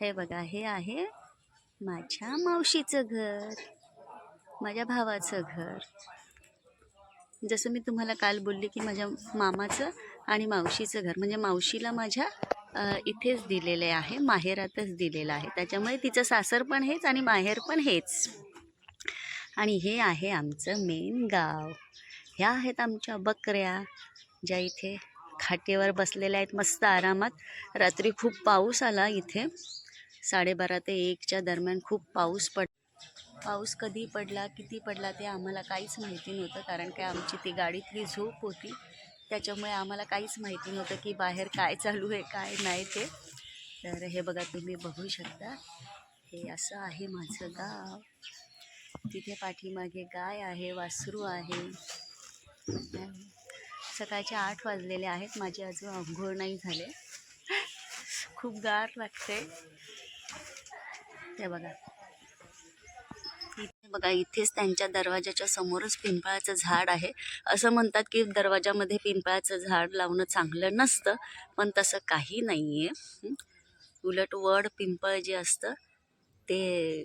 हे बघा हे आहे माझ्या मावशीचं घर. माझ्या भावाचं घर. जसं मी तुम्हाला काल बोलली की माझ्या मामाचं आणि मावशीचं घर. म्हणजे मावशीला माझ्या इथेच दिलेले आहे माहेरातच दिलेलं आहे. त्याच्यामुळे तिचं सासर पण हेच आणि माहेर पण हेच. आणि हे आहे आमचं मेन गाव. ह्या आहेत आमच्या बकऱ्या ज्या इथे खाटेवर बसलेल्या आहेत मस्त आरामात. रात्री खूप पाऊस आला इथे. साडेबारा ते एकच्या दरम्यान खूप पाऊस पड पाऊस कधी पडला किती पडला ते आम्हाला काहीच माहिती नव्हतं कारण काय आमची ती गाडीतली झोप होती. त्याच्यामुळे आम्हाला काहीच माहिती नव्हतं की बाहेर काय चालू आहे काय नाही ते. तर हे बघा तुम्ही बघू शकता. हे असं आहे माझं गाव. तिथे पाठीमागे गाय आहे वासरू आहे. सकाळचे आठ वाजलेले आहेत. माझे अजून आंघोळ नाही झाले. खूप गार लागते. ते बघा. इथे बघा इथेच त्यांच्या दरवाजाच्या समोरच पिंपळाचं झाड आहे. असं म्हणतात की दरवाजामध्ये पिंपळाचं झाड लावणं चांगलं नसतं पण तसं काही नाही आहे उलट वड पिंपळ जे असतं ते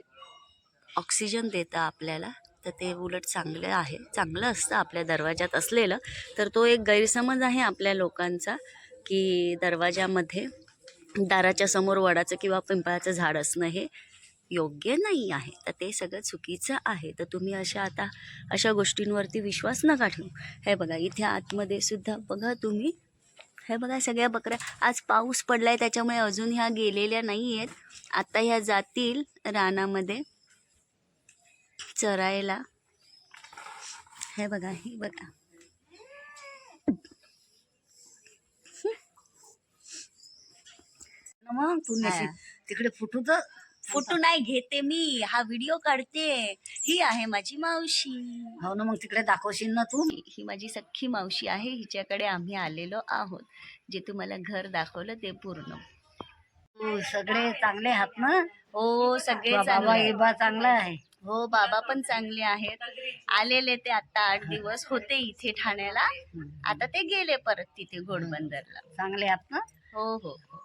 ऑक्सिजन देतं आपल्याला तर ते उलट चांगलं आहे. चांगलं असतं आपल्या दरवाजात असलेलं तर तो एक गैरसमज आहे आपल्या लोकांचा की दरवाजामध्ये दाराच्या समोर वडाचं किंवा पिंपळाचं झाड असणं हे योग्य नाही आहे. तर ते सगळं चुकीचं आहे. तर तुम्ही अशा आता अशा गोष्टींवरती विश्वास नका ठेवू. हे बघा इथे आतमध्ये सुद्धा बघा तुम्ही. हे बघा सगळ्या बकऱ्या. आज पाऊस पडलाय त्याच्यामुळे अजून ह्या गेलेल्या नाही आहेत आता ह्या जातील रानामध्ये चरायला. हे बघा हे बघा. मग. तिकडे फुटू तर फोटो नाही घेते मी हा व्हिडिओ काढते. ही आहे माझी मावशी. हो ना मग तिकडे दाखवशील ना तू? ही माझी सख्खी मावशी आहे हिच्याकडे आम्ही आलेलो आहोत. जे तुम्हाला घर दाखवलं ते पूर्ण. तू सगळे चांगले आहात ना? हो सगळे बाबा चांगले. आहे. हो बाबा पण चांगले आहेत. आलेले ते आता आठ दिवस होते इथे ठाण्याला. आता ते गेले परत तिथे घोडबंदरला. चांगले आहात ना? हो हो हो.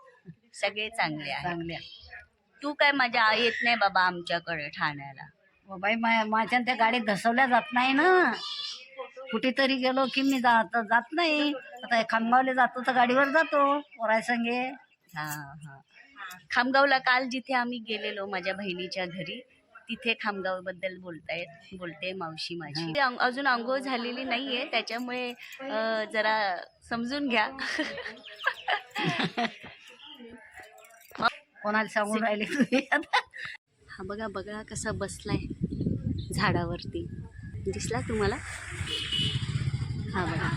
सगळे चांगले आहेत. चांगले. तू काय माझ्या येत नाही बाबा आमच्याकडे ठाण्याला. हो बाई मा- माझ्या त्या गाडीत घसवल्या जात नाही ना. कुठेतरी गेलो की मी जात जात नाही. आता खामगावला जातो तर गाडीवर जातो पोराय संगे. हा हा. खामगावला काल जिथे आम्ही गेलेलो माझ्या बहिणीच्या घरी तिथे खामगावबद्दल बोलतायत बोलते मावशी माझी. ते अंग- अजून आंघोळ झालेली नाहीये त्याच्यामुळे अं, जरा समजून घ्या. कोणाला सांगून राहिले तुम्ही आता? हा बघा बघा कसा बसलाय झाडावरती. दिसला तुम्हाला? हा बघा.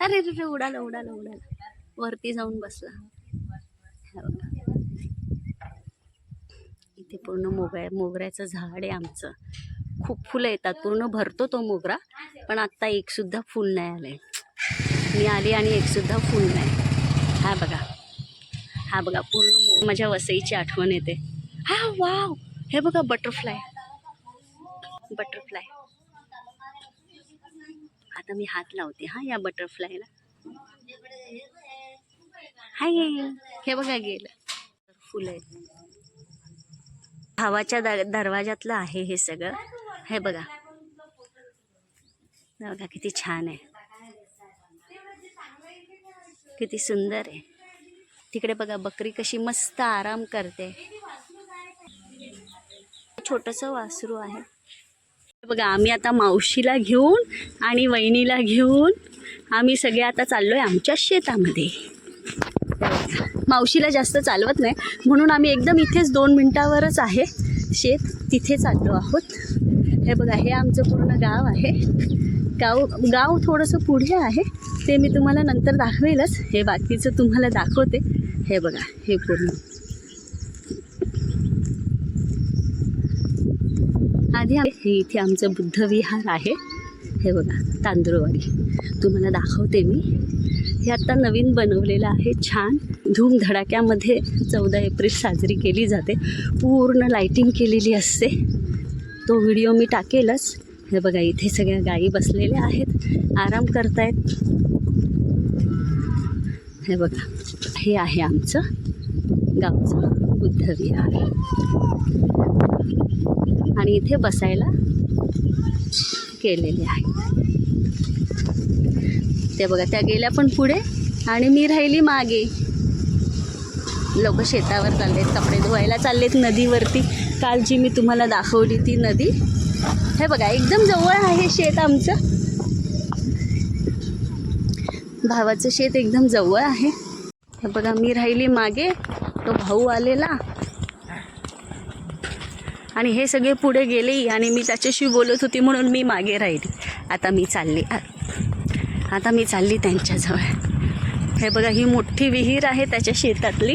अरे रे उडाला उडाला उडाला. वरती जाऊन बसला. हा बघा. इथे पूर्ण मोगऱ्या मोगऱ्याचं झाड आहे आमचं. खूप फुलं येतात. पूर्ण भरतो तो मोगरा पण आत्ता एक सुद्धा फुल नाही आलंय. मी आली आणि एक सुद्धा फुल नाही. हा बघा. हा बघा पूर्ण माझ्या वसईची आठवण येते. हा वाव! हे बघा बटरफ्लाय बटरफ्लाय आता मी हात लावते हा या बटरफ्लायला हाय! हे बघा गेलं. फुलं आहेत. भावाच्या दरवाजातलं आहे हे सगळं. हे बघा. बघा किती छान आहे. किती सुंदर आहे. तिकडे बघा बकरी कशी मस्त आराम करते. छोटंसं वासरू आहे. बघा आम्ही आता मावशीला घेऊन आणि वहिनीला घेऊन आम्ही सगळे आता चाललोय आमच्या शेतामध्ये. मावशीला जास्त चालवत नाही म्हणून आम्ही एकदम इथेच दोन मिनटावरच आहे शेत. तिथे चाललो आहोत. हे बघा हे आमचं पूर्ण गाव आहे. गाव गाव थोडंसं पुढे आहे. ते मी तुम्हाला नंतर दाखवेलच. हे बाकीचं तुम्हाला दाखवते. हे बघा हे पूर्ण. आधी हे इथे आमचं बुद्धविहार आहे. हे बघा तांदूळवाडी. तुम्हाला दाखवते मी. हे आत्ता नवीन बनवलेलं आहे. छान धूमधडाक्यामध्ये चौदा एप्रिल साजरी केली जाते. पूर्ण लाईटिंग केलेली असते. तो व्हिडिओ मी टाकेलच. हे बघा इथे सगळ्या गायी बसलेल्या आहेत. आराम करतायत. हे बघा हे आहे आमचं गावचं बुद्धविहार आणि इथे बसायला केलेले आहे. ते बघा त्या गेल्या पण पुढे आणि मी राहिली मागे. लोक शेतावर चाललेत कपडे धुवायला चाललेत नदीवरती. काल जी मी तुम्हाला दाखवली ती नदी. हे बघा एकदम जवळ आहे शेत आमचं. भावाचं शेत एकदम जवळ आहे. हे बघा मी राहिली मागे. तो भाऊ आलेला. आणि हे सगळे पुढे गेले आणि मी त्याच्याशी बोलत होती म्हणून मी मागे राहिली. आता मी चालली. आता मी चालली त्यांच्याजवळ हे बघा ही मोठी विहीर आहे त्याच्या शेतातली.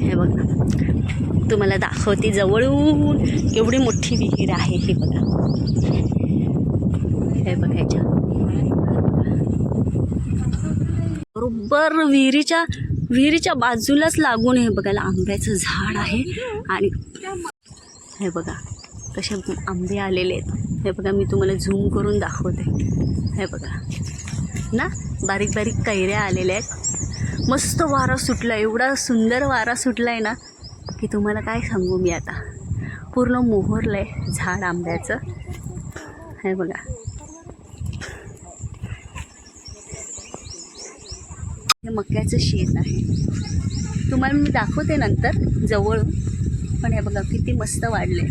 हे बघा. तुम्हाला दाखवते जवळून एवढी मोठी विहीर आहे ही बघा. हे बघायच्या बरोबर विहिरीच्या विहिरीच्या बाजूलाच लागून हे बघायला आंब्याचं झाड आहे. आणि हे बघा कसे आंबे आलेले आहेत. हे बघा मी तुम्हाला झूम करून दाखवते. हे बघा. ना बारीक बारीक कैऱ्या आलेल्या आहेत. मस्त वारा सुटला एवढा सुंदर वारा सुटला आहे ना की तुम्हाला काय सांगू मी आता. पूर्ण मोहरलं आहे झाड आंब्याचं. हे बघा. हे मक्याचं शेत आहे. तुम्हाला मी दाखवते नंतर जवळून. पण हे बघा किती मस्त वाढले